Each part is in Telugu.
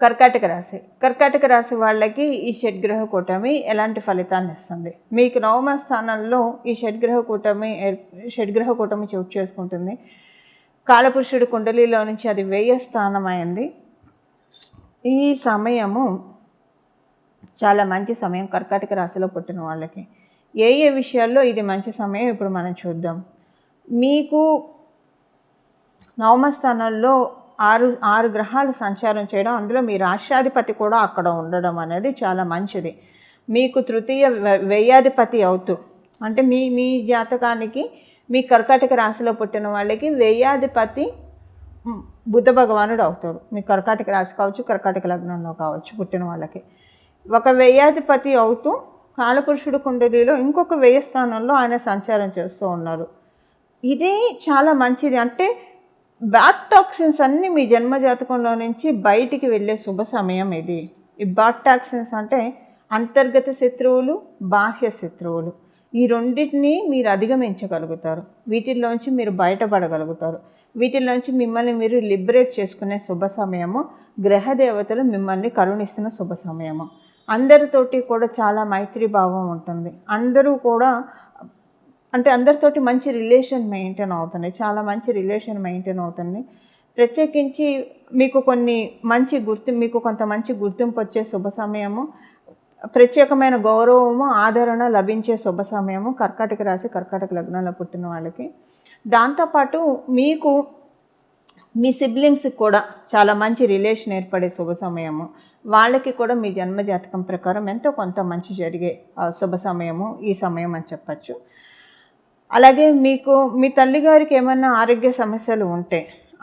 కర్కాటక రాశి. కర్కాటక రాశి వాళ్ళకి ఈ షడ్గ్రహ కూటమి ఎలాంటి ఫలితాన్ని ఇస్తుంది? మీకు నవమ స్థానంలో ఈ షడ్గ్రహ కూటమి షడ్గ్రహ కూటమి చోటు చేసుకుంటుంది. కాలపురుషుడు కుండలిలో నుంచి అది వెయ్యి స్థానం అయింది ఈ సమయము చాలా మంచి సమయం కర్కాటక రాశిలో పుట్టిన వాళ్ళకి. ఏ ఏ విషయాల్లో ఇది మంచి సమయం ఇప్పుడు మనం చూద్దాం. మీకు నవమ స్థానంలో ఆరు ఆరు గ్రహాలు సంచారం చేయడం అందులో మీ రాష్ట్రాధిపతి కూడా అక్కడ ఉండడం అనేది చాలా మంచిది. మీకు తృతీయ వ్య- వ్యయాధిపతి అవుతూ అంటే మీ మీ జాతకానికి మీ కర్కాటక రాశిలో పుట్టిన వాళ్ళకి వ్యయాధిపతి బుద్ధ భగవానుడు అవుతాడు. మీ కర్కాటక రాశి కావచ్చు కర్కాటక లగ్నంలో కావచ్చు పుట్టిన వాళ్ళకి. ఒక వ్యయాధిపతి అవుతూ కాలపురుషుడు కుండలిలో ఇంకొక వ్యయ స్థానంలో ఆయన సంచారం చేస్తూ ఉన్నారు. ఇదే చాలా మంచిది. అంటే బ్యాడ్ టాక్సిన్స్ అన్నీ మీ జన్మ జాతకంలో నుంచి బయటికి వెళ్ళే శుభ సమయం ఇది. ఈ బ్యాడ్ టాక్సిన్స్ అంటే అంతర్గత శత్రువులు బాహ్య శత్రువులు. ఈ రెండింటిని మీరు అధిగమించగలుగుతారు. వీటిల్లోంచి మీరు బయటపడగలుగుతారు. వీటిల్లోంచి మిమ్మల్ని మీరు లిబరేట్ చేసుకునే శుభ సమయము గ్రహ దేవతలు మిమ్మల్ని కరుణిస్తున్న శుభ సమయము. అందరితోటి కూడా చాలా మైత్రి భావం ఉంటుంది. అందరూ కూడా అంటే అందరితోటి మంచి రిలేషన్ మెయింటైన్ అవుతుంది చాలా మంచి రిలేషన్ మెయింటైన్ అవుతుంది ప్రత్యేకించి మీకు కొన్ని మంచి గుర్తు మీకు కొంత మంచి గుర్తింపు వచ్చే శుభ సమయము ప్రత్యేకమైన గౌరవము ఆదరణ లభించే శుభ సమయము కర్కాటక రాశి కర్కాటక లగ్నంలో పుట్టిన వాళ్ళకి. దాంతోపాటు మీకు మీ సిబ్లింగ్స్కి కూడా చాలా మంచి రిలేషన్ ఏర్పడే శుభ సమయము. వాళ్ళకి కూడా మీ జన్మ జాతకం ప్రకారం ఎంతో కొంత మంచి జరిగే శుభ సమయము ఈ సమయం అని చెప్పచ్చు. అలాగే మీకు మీ తల్లిగారికి ఏమైనా ఆరోగ్య సమస్యలు ఉంటే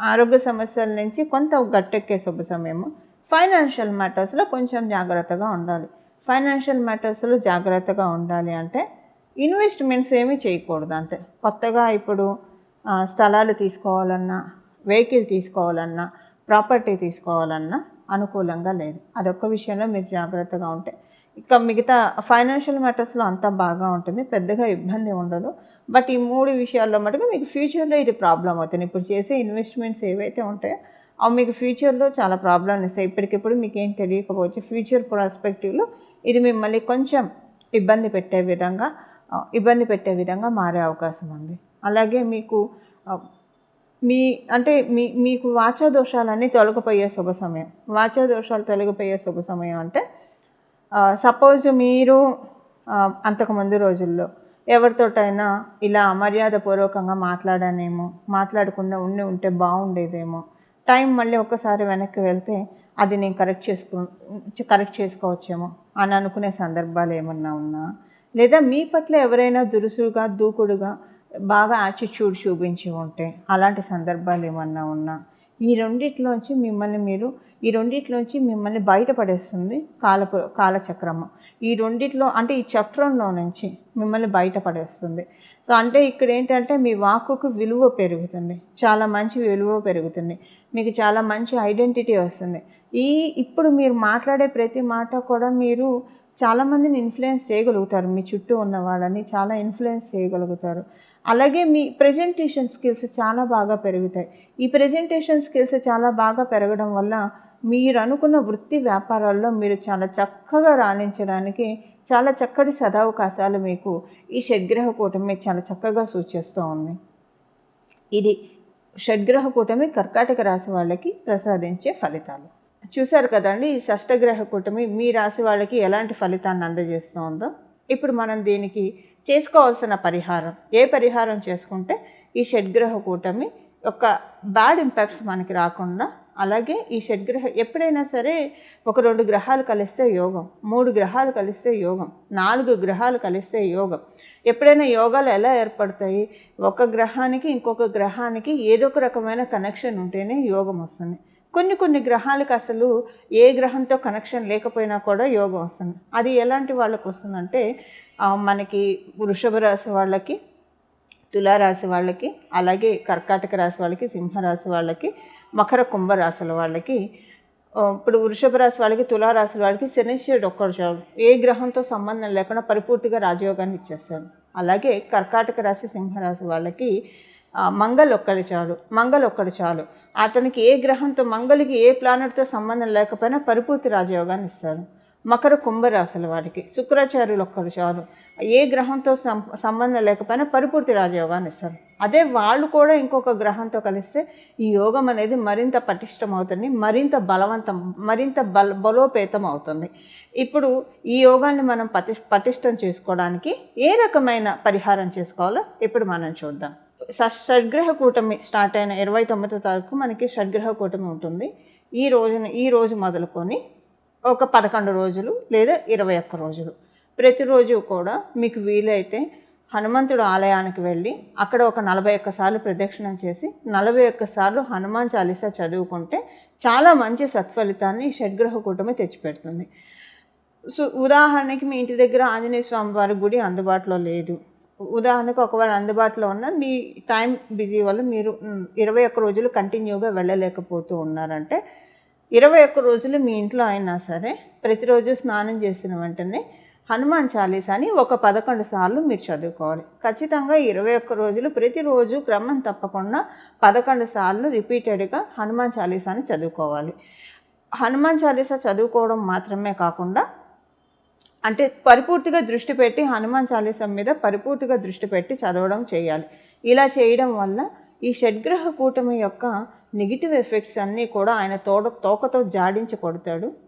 ఆరోగ్య సమస్యల నుంచి కొంత గట్టెక్కే శుభ సమయము. ఫైనాన్షియల్ మ్యాటర్స్లో కొంచెం జాగ్రత్తగా ఉండాలి. ఫైనాన్షియల్ మ్యాటర్స్లో జాగ్రత్తగా ఉండాలి అంటే ఇన్వెస్ట్మెంట్స్ ఏమీ చేయకూడదు అంతే. కొత్తగా ఇప్పుడు స్థలాలు తీసుకోవాలన్నా వెహికల్ తీసుకోవాలన్నా ప్రాపర్టీ తీసుకోవాలన్నా అనుకూలంగా లేదు. అదొక్క విషయంలో మీరు జాగ్రత్తగా ఉంటే. ఇక మిగతా ఫైనాన్షియల్ మ్యాటర్స్లో అంతా బాగా ఉంటుంది పెద్దగా ఇబ్బంది ఉండదు. బట్ ఈ మూడు విషయాల్లో మటుకు మీకు ఫ్యూచర్లో ఇది ప్రాబ్లం అవుతుంది. ఇప్పుడు చేసే ఇన్వెస్ట్మెంట్స్ ఏవైతే ఉంటాయో అవి మీకు ఫ్యూచర్లో చాలా ప్రాబ్లం ఇస్తాయి. ఇప్పటికిప్పుడు మీకు ఏం తెలియకపోవచ్చు ఫ్యూచర్ ప్రాస్పెక్టివ్లో ఇది మిమ్మల్ని కొంచెం ఇబ్బంది పెట్టే విధంగా ఇబ్బంది పెట్టే విధంగా మారే అవకాశం ఉంది. అలాగే మీకు మీ అంటే మీ మీకు వాచా దోషాలన్నీ తొలగిపోయే శుభ సమయం. వాచా దోషాలు తొలగిపోయే శుభ సమయం అంటే సపోజ్ మీరు అంతకుముందు రోజుల్లో ఎవరితోటైనా ఇలా అమర్యాదపూర్వకంగా మాట్లాడానేమో మాట్లాడకుండా ఉండి ఉంటే బాగుండేదేమో టైం మళ్ళీ ఒక్కసారి వెనక్కి వెళ్తే అది నేను కరెక్ట్ చేసుకో కరెక్ట్ చేసుకోవచ్చేమో అని అనుకునే సందర్భాలు ఏమన్నా ఉన్నా? లేదా మీ పట్ల ఎవరైనా దురుసుగా దూకుడుగా బాగా యాటిట్యూడ్ చూపించి ఉంటే అలాంటి సందర్భాలు ఏమన్నా ఉన్నా? ఈ రెండిట్లోంచి మిమ్మల్ని మీరు ఈ రెండిట్లోంచి మిమ్మల్ని బయటపడేస్తుంది కాలపు కాలచక్రము. ఈ రెండిట్లో అంటే ఈ చక్రంలో నుంచి మిమ్మల్ని బయటపడేస్తుంది. సో అంటే ఇక్కడ ఏంటంటే మీ వాక్కుకు విలువ పెరుగుతుంది. చాలా మంచి విలువ పెరుగుతుంది. మీకు చాలా మంచి ఐడెంటిటీ వస్తుంది. ఈ ఇప్పుడు మీరు మాట్లాడే ప్రతి మాట కూడా మీరు చాలామందిని ఇన్ఫ్లుయెన్స్ చేయగలుగుతారు. మీ చుట్టూ ఉన్న వాళ్ళని చాలా ఇన్ఫ్లుయెన్స్ చేయగలుగుతారు. అలాగే మీ ప్రజెంటేషన్ స్కిల్స్ చాలా బాగా పెరుగుతాయి. ఈ ప్రజెంటేషన్ స్కిల్స్ చాలా బాగా పెరగడం వల్ల మీరు అనుకున్న వృత్తి వ్యాపారాల్లో మీరు చాలా చక్కగా రాణించడానికి చాలా చక్కటి సదావకాశాలు మీకు ఈ షడ్గ్రహ కూటమి చాలా చక్కగా సూచిస్తూ ఉంది. ఇది షడ్గ్రహ కూటమి కర్కాటక రాశి వాళ్ళకి ప్రసాదించే ఫలితాలు. చూశారు కదండి ఈ షష్టగ్రహ కూటమి మీ రాశి వాళ్ళకి ఎలాంటి ఫలితాన్ని అందజేస్తుందో. ఇప్పుడు మనం దీనికి చేసుకోవాల్సిన పరిహారం. ఏ పరిహారం చేసుకుంటే ఈ షడ్గ్రహ కూటమి యొక్క బ్యాడ్ ఇంపాక్ట్స్ మనకి రాకుండా అలాగే ఈ షడ్గ్రహ ఎప్పుడైనా సరే ఒక రెండు గ్రహాలు కలిస్తే యోగం మూడు గ్రహాలు కలిస్తే యోగం నాలుగు గ్రహాలు కలిస్తే యోగం. ఎప్పుడైనా యోగాలు ఎలా ఏర్పడతాయి? ఒక గ్రహానికి ఇంకొక గ్రహానికి ఏదో ఒక రకమైన కనెక్షన్ ఉంటేనే యోగం వస్తుంది. కొన్ని కొన్ని గ్రహాలకు అసలు ఏ గ్రహంతో కనెక్షన్ లేకపోయినా కూడా యోగం వస్తుంది. అది ఎలాంటి వాళ్ళకు వస్తుందంటే మనకి వృషభ రాశి వాళ్ళకి తులారాశి వాళ్ళకి అలాగే కర్కాటక రాశి వాళ్ళకి సింహరాశి వాళ్ళకి మకర కుంభ రాశుల వాళ్ళకి ఇప్పుడు వృషభ రాశి వాళ్ళకి తులారాశి వాళ్ళకి శనిశ్వరుడు ఒక్కడు చాలు. ఏ గ్రహంతో సంబంధం లేకుండా పరిపూర్తిగా రాజయోగాన్ని ఇచ్చేస్తాడు. అలాగే కర్కాటక రాశి సింహరాశి వాళ్ళకి ఆ, మంగళ్ ఒక్కడు చాలు మంగళ్ ఒక్కడు చాలు. అతనికి ఏ గ్రహంతో మంగళికి ఏ ప్లానెట్తో సంబంధం లేకపోయినా పరిపూర్తి రాజయోగాన్ని ఇస్తాడు. మకర కుంభరాశుల వారికి శుక్రాచార్యులు ఒక్కడు చాలు. ఏ గ్రహంతో సం సంబంధం లేకపోయినా పరిపూర్తి రాజయోగాన్ని ఇస్తారు అదే వాళ్ళు కూడా ఇంకొక గ్రహంతో కలిస్తే ఈ యోగం అనేది మరింత పటిష్టం అవుతుంది మరింత బలవంతం మరింత బల బలోపేతం అవుతుంది ఇప్పుడు ఈ యోగాన్ని మనం పటి పటిష్టం చేసుకోవడానికి ఏ రకమైన పరిహారం చేసుకోవాలో ఇప్పుడు మనం చూద్దాం. షడ్గ్రహ కూటమి స్టార్ట్ అయిన ఇరవై తొమ్మిదో తారీఖు మనకి షడ్గ్రహ కూటమి ఉంటుంది. ఈ రోజున ఈ రోజు మొదలుకొని ఒక పదకొండు రోజులు లేదా ఇరవై ఒక్క రోజులు. ప్రతిరోజు కూడా మీకు వీలైతే హనుమంతుడు ఆలయానికి వెళ్ళి అక్కడ ఒక నలభై ఒక్కసార్లు ప్రదక్షిణం చేసి నలభై ఒక్కసార్లు హనుమాన్ చాలీసా చదువుకుంటే చాలా మంచి సత్ఫలితాన్ని షడ్గ్రహ కూటమి తెచ్చిపెడుతుంది. సో ఉదాహరణకి మీ ఇంటి దగ్గర ఆంజనేయ స్వామి వారి గుడి అందుబాటులో లేదు. ఉదాహరణకు ఒకవేళ అందుబాటులో ఉన్న మీ టైం బిజీ వల్ల మీరు ఇరవై ఒక్క రోజులు కంటిన్యూగా వెళ్ళలేకపోతూ ఉన్నారంటే ఇరవై ఒక్క రోజులు మీ ఇంట్లో అయినా సరే ప్రతిరోజు స్నానం చేసిన వెంటనే హనుమాన్ చాలీసాని ఒక పదకొండు సార్లు మీరు చదువుకోవాలి. ఖచ్చితంగా ఇరవై ఒక్క రోజులు ప్రతిరోజు క్రమం తప్పకుండా పదకొండు సార్లు రిపీటెడ్గా హనుమాన్ చాలీసాని చదువుకోవాలి. హనుమాన్ చాలీసా చదువుకోవడం మాత్రమే కాకుండా అంటే పరిపూర్తిగా దృష్టి పెట్టి హనుమాన్ చాలీసం మీద పరిపూర్తిగా దృష్టి పెట్టి చదవడం చేయాలి. ఇలా చేయడం వల్ల ఈ షడ్గ్రహ కూటమి యొక్క నెగిటివ్ ఎఫెక్ట్స్ అన్నీ కూడా ఆయన తోడ తోకతో జాడించి కొడతాడు.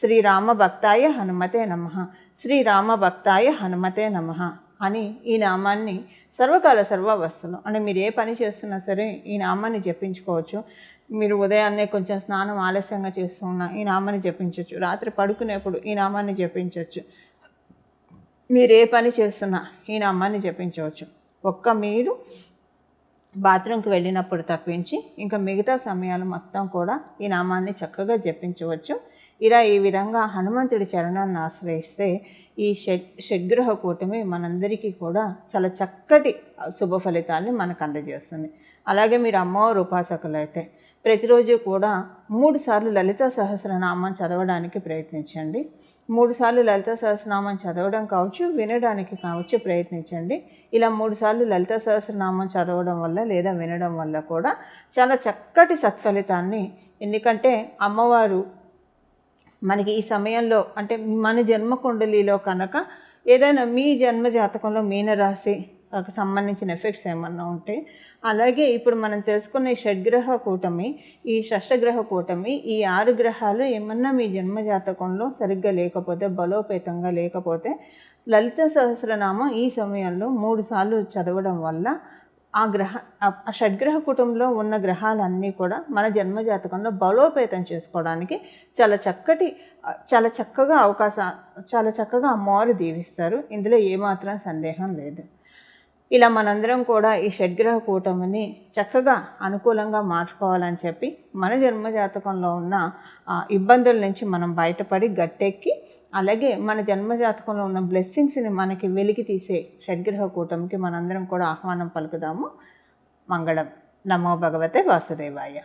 శ్రీరామ భక్తాయ హనుమతే నమ. శ్రీరామ భక్తాయ హనుమతే నమ అని ఈ నామాన్ని సర్వకాల సర్వావస్థలు అంటే మీరు ఏ పని చేస్తున్నా సరే ఈ నామాన్ని జపించుకోవచ్చు. మీరు ఉదయాన్నే కొంచెం స్నానం ఆలస్యంగా చేస్తున్నా ఈ నామాన్ని జపించవచ్చు రాత్రి పడుకునేప్పుడు ఈ నామాన్ని జపించవచ్చు మీరు ఏ పని చేస్తున్నా ఈ నామాన్ని జపించవచ్చు. ఒక్క మీరు బాత్రూమ్కి వెళ్ళినప్పుడు తప్పించి ఇంకా మిగతా సమయాలు మొత్తం కూడా ఈ నామాన్ని చక్కగా జపించవచ్చు. ఇలా ఈ విధంగా హనుమంతుడి చరణాన్ని ఆశ్రయిస్తే ఈ షడ్ షడ్గ్రహ కూటమి మనందరికీ కూడా చాలా చక్కటి శుభ ఫలితాన్ని మనకు అందజేస్తుంది. అలాగే మీరు అమ్మవారు ఉపాసకులు అయితే ప్రతిరోజు కూడా మూడు సార్లు లలిత సహస్రనామం చదవడానికి ప్రయత్నించండి. మూడు సార్లు లలిత సహస్రనామం చదవడం కావచ్చు వినడానికి కావచ్చు ప్రయత్నించండి. ఇలా మూడు సార్లు లలిత సహస్రనామం చదవడం వల్ల లేదా వినడం వల్ల కూడా చాలా చక్కటి సత్ఫలితాన్ని ఎందుకంటే అమ్మవారు మనకి ఈ సమయంలో అంటే మన జన్మ కుండలిలో కనుక ఏదైనా మీ జన్మ జాతకంలో మీనరాశి సంబంధించిన ఎఫెక్ట్స్ ఏమన్నా ఉంటే అలాగే ఇప్పుడు మనం తెలుసుకున్న ఈ షడ్గ్రహ కూటమి ఈ షష్టగ్రహ కూటమి ఈ ఆరు గ్రహాలు ఏమన్నా మీ జన్మ జాతకంలో సరిగ్గా లేకపోతే బలోపేతంగా లేకపోతే లలిత సహస్రనామం ఈ సమయంలో మూడు సార్లు చదవడం వల్ల ఆ గ్రహ ఆ షడ్గ్రహ కుటుంబంలో ఉన్న గ్రహాలన్నీ కూడా మన జన్మ జాతకంలో బలోపేతం చేసుకోవడానికి చాలా చక్కటి చాలా చక్కగా అవకాశం చాలా చక్కగా అమ్మవారు దీవిస్తారు. ఇందులో ఏమాత్రం సందేహం లేదు. ఇలా మనందరం కూడా ఈ షడ్గ్రహ కూటమిని చక్కగా అనుకూలంగా మార్చుకోవాలని చెప్పి మన జన్మ జాతకంలో ఉన్న ఆ, ఇబ్బందుల నుంచి మనం బయటపడి గట్టెక్కి అలాగే మన జన్మ జాతకంలో ఉన్న బ్లెస్సింగ్స్ని మనకి వెలికి తీసే షడ్గ్రహ కూటమికి మనందరం కూడా ఆహ్వానం పలుకుదాము. మంగళం. నమో భగవతే వాసుదేవాయ.